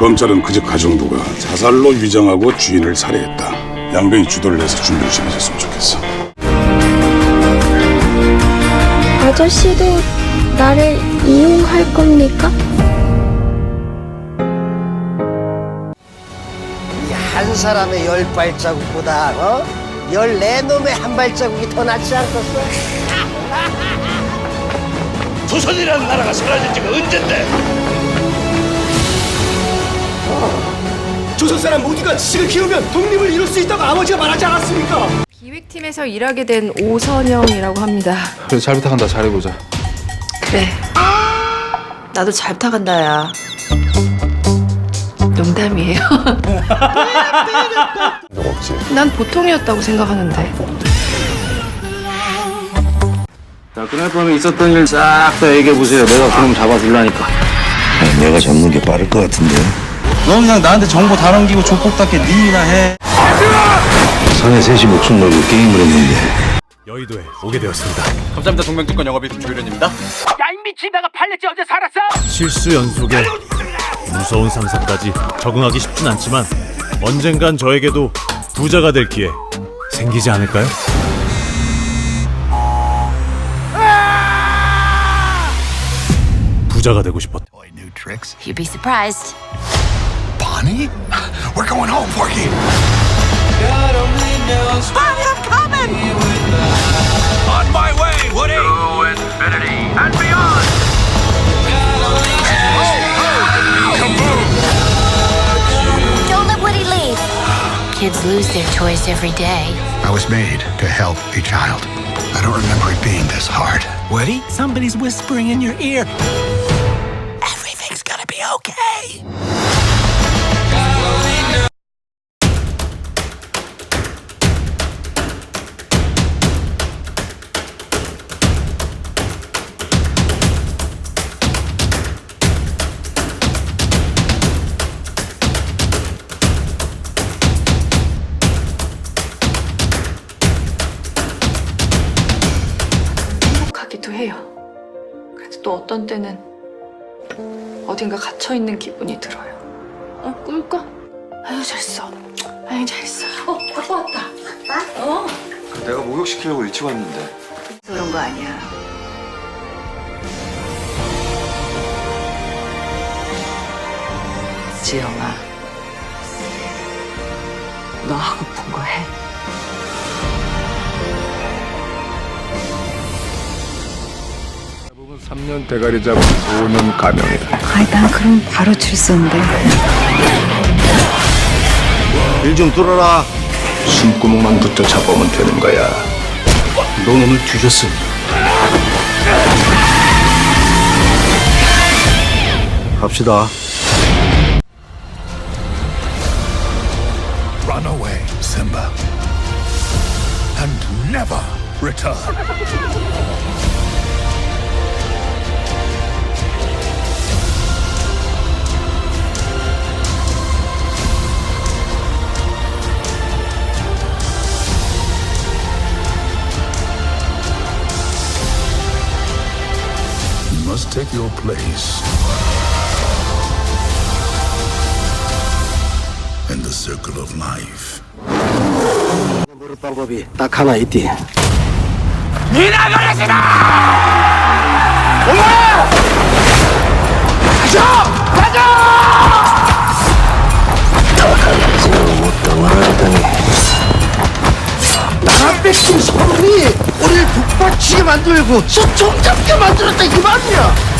검찰은 그집 가정부가 자살로 위장하고 주인을 살해했다. 양변이 주도를 해서 준비를 좀 해줬으면 좋겠어. 아저씨도 나를 이용할 겁니까? 이 한 사람의 열 발자국보다 어? 열네 놈의 한 발자국이 더 낫지 않겠어? 조선이라는 나라가 사라진 지가 언젠데? 조선 사람 모두가 지식을 키우면 독립을 이룰 수 있다고 아버지가 말하지 않았습니까? 기획팀에서 일하게 된 오선영이라고 합니다. 그래 잘 부탁한다 잘해보자 그래. 나도 잘 부탁한다, 야. 농담이에요. 난 보통이었다고 생각하는데. 자, 그날 밤에 있었던 일 싹 다 얘기해 보세요. 내가 그럼 잡아줄라니까. 내가 잡는 게 빠를 것 같은데. 너 그냥 나한테 정보 다 넘기고 조폭답게 네 일이나 해. 사내 셋이 목숨 걸고 게임을 했는데 여의도에 오게 되었습니다. 감사합니다 동명특권 영업일 조유련입니다 실수 연속에 무서운 상사까지 적응하기 쉽진 않지만 언젠간 저에게도 부자가 될 기회 생기지 않을까요? 부자가 되고 싶었다. New tricks? You'd be surprised. Bonnie? We're going home, Forky. Spy him coming! On my way, Woody. To infinity and beyond. Don't let Woody leave. Kids lose their toys every day. I was made to help a child. I don't remember it being this hard. Woody, somebody's whispering in your ear. 해요. 그래도 또 어떤 때는 어딘가 갇혀 있는 기분이 들어요. 어, 꿀까? 아유 잘했어. 아유 잘했어. 어, 아빠 왔다. 아빠? 어. 내가 목욕시키려고 일찍 왔는데 그런 거 아니야. 지영아, 너 하고픈 거 해. 3년 대가리 잡은 소년 가명이다. 아이 난 그럼 바로 출소인데 일 좀 뚫어라. 숨구멍만 붙어 잡으면 되는 거야. 넌 오늘 뒤졌어. 갑시다. Run away, Simba. And never return. Place in the circle of life. 모를 방법이 딱 하나 있디. 나라 뺏긴 소문이 우리를 북받치게 만들고 소총 잡게 만들었다 이 말이야.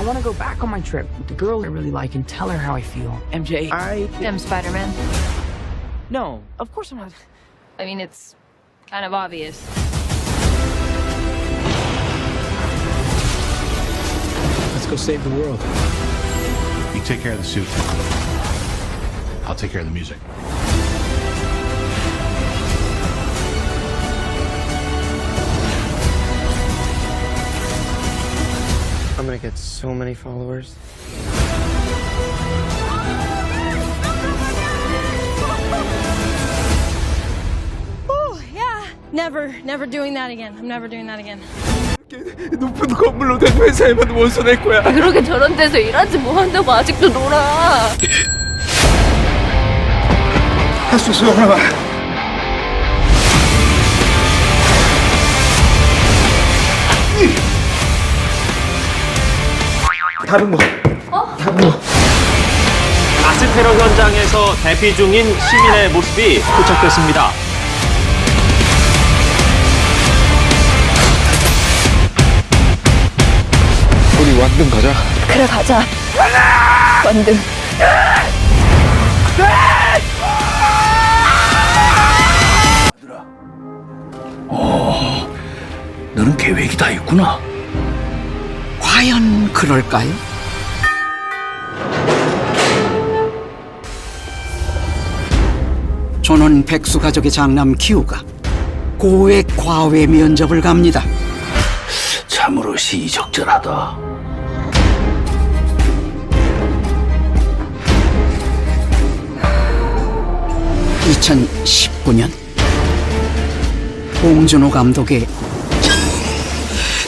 I want to go back on my trip with the girl I really like and tell her how I feel. MJ, I. I'm Spider Man. No, of course I'm not. I mean, it's kind of obvious. Let's go save the world. You take care of the suit. I'll take care of the music. gonna get so many followers. Yeah, never, never doing that again. I'm never doing that again. 높은 건물로 된 회사에만 원서 낼 거야. 그렇게 저런 데서 일하지 뭐 한다고 아직도 놀아. 할 수 있어, 형아. 다른 거. 가스 테러 현장에서 대피 중인 시민의 모습이 포착됐습니다. 우리 완등 가자. 그래 가자. 완등. 너는 계획이 다 있구나. 과연 그럴까요? 저는 백수 가족의 장남 기우가 고액 과외 면접을 갑니다. 참으로 시의적절하다. (2019년) 봉준호 감독의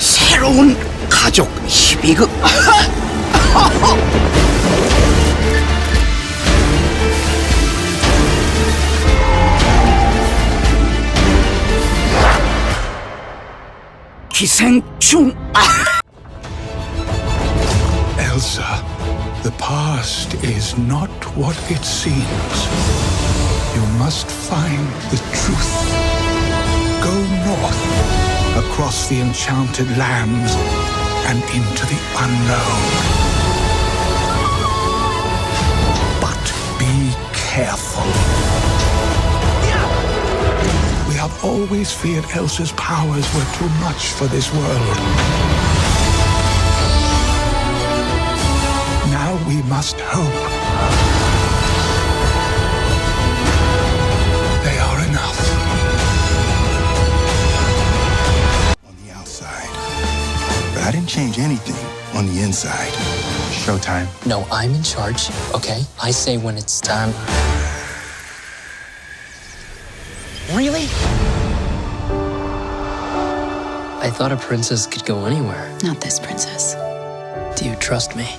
새로운 가족 희비극 기생충 Elsa, the past is not what it seems. You must find the truth. Go north, across the enchanted lands, and into the unknown. But be careful. We have always feared Elsa's powers were too much for this world. Now we must hope. Inside. Showtime. No, I'm in charge, okay? I say when it's time. Really? I thought a princess could go anywhere. Not this princess. Do you trust me?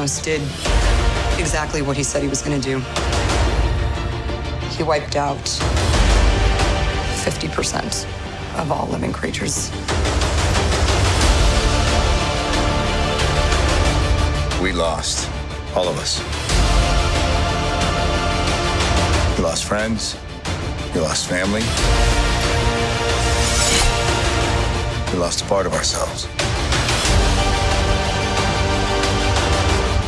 Thanos did exactly what he said he was going to do. He wiped out 50% of all living creatures. We lost. All of us. We lost friends. We lost family. We lost a part of ourselves.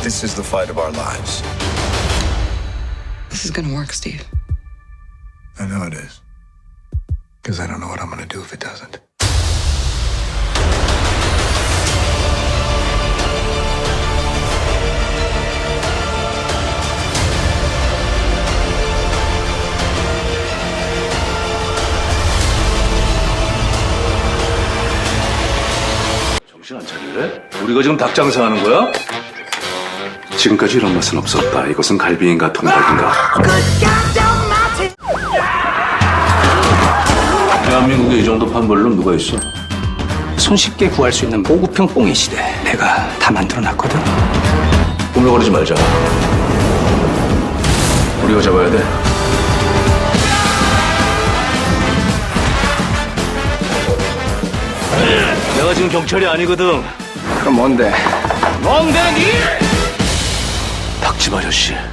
This is the fight of our lives. This is gonna work, Steve. I know it is. Because I don't know what I'm gonna do if it doesn't. 정신 안 우리가 지금 닭장사하는 거야? 지금까지 이런 맛은 없었다. 이것은 갈비인가 통닭인가? 대한민국에 이 정도 판벌로 누가 있어? 손쉽게 구할 수 있는 보급형 뽕의 시대 내가 다 만들어놨거든. 꾸물거리지 말자. 우리 우리가 잡아야 돼. 내가 지금 경찰이 아니거든. 그럼 뭔데? 닥치 我就是。